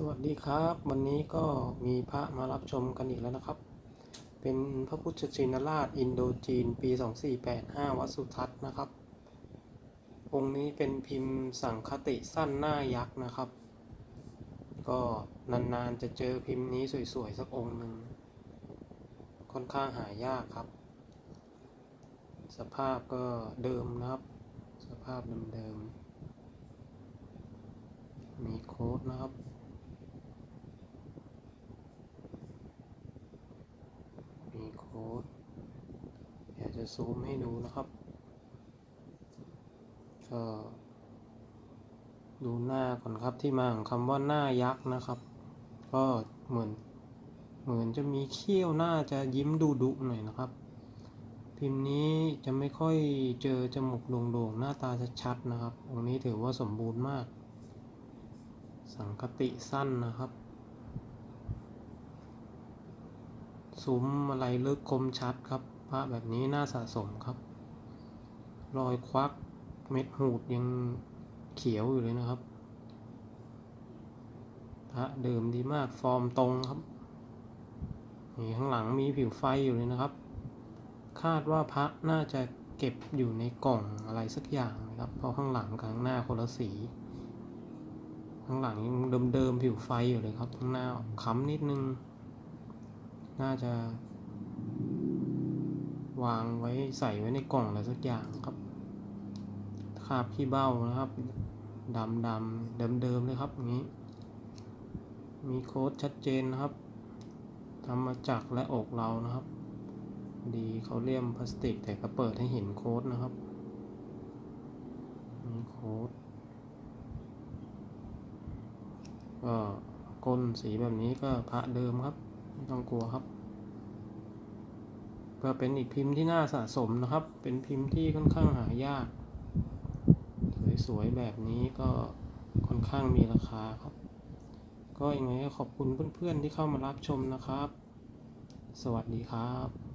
สวัสดีครับ วันนี้ก็มีพระมารับชมกันอีกแล้วนะครับ เป็นพระพุทธชินราชอินโดจีน ปี 2485 วัดสุทัศน์นะครับ องค์นี้เป็นพิมพ์สังคติสั้นหน้ายักษ์นะครับ ก็นานๆจะเจอพิมพ์นี้สวยๆ สักองค์หนึ่งค่อนข้างหายากครับ สภาพก็เดิมนะครับ สภาพเดิมๆมีโค้ดนะครับ มีโค้ดเดี๋ยว จะซูมให้ดูนะครับก็ดูหน้าก่อนครับที่มาของคำว่าหน้ายักษ์นะครับ ก็เหมือนเหมือนจะมีเขี้ยวหน้าจะยิ้มดุดุหน่อยนะครับ พิมพ์นี้จะไม่ค่อยเจอจมูกโด่งๆหน้าตาชัดๆนะครับองค์นี้ถือว่าสมบูรณ์มาก สังคติสั้นนะครับซุ้มอะไรลึกคมชัดครับ พระแบบนี้น่าสะสมครับ รอยควักเม็ดหูดยังเขียวอยู่เลยนะครับ พระเดิมดีมากฟอร์มตรงครับนี่ข้างหลังมีผิวไฟอยู่เลยนะครับ คาดว่าพระน่าจะเก็บอยู่ในกล่องอะไรสักอย่างนะครับ เพราะข้างหลังกับข้างหน้าคนละสี ข้างหลังยังเดิมๆผิวไฟอยู่เลยครับ ข้างหน้าค้ำนิดนึง น่าจะ วางไว้ใส่ไว้ในกล่องอะไรสักอย่างครับคาบขี้เบ้านะครับดำดำเดิมเดิมเลยครับอย่างนี้ มีโค้ดชัดเจนนะครับทำมาจากและอกเรานะครับ ดีเขาเลี่ยมพลาสติกแต่ก็เปิดให้เห็นโค้ดนะครับมีโค้ดก็ก้นสีแบบนี้ก็พระเดิมครับ ไม่ต้องกลัวครับ ก็เป็นอีกพิมพ์ที่น่าสะสมนะครับ เป็นพิมพ์ที่ค่อนข้างหายาก สวยๆแบบนี้ก็ค่อนข้างมีราคาครับ ก็ยังไงขอบคุณเพื่อนๆที่เข้ามารับชมนะครับ สวัสดีครับ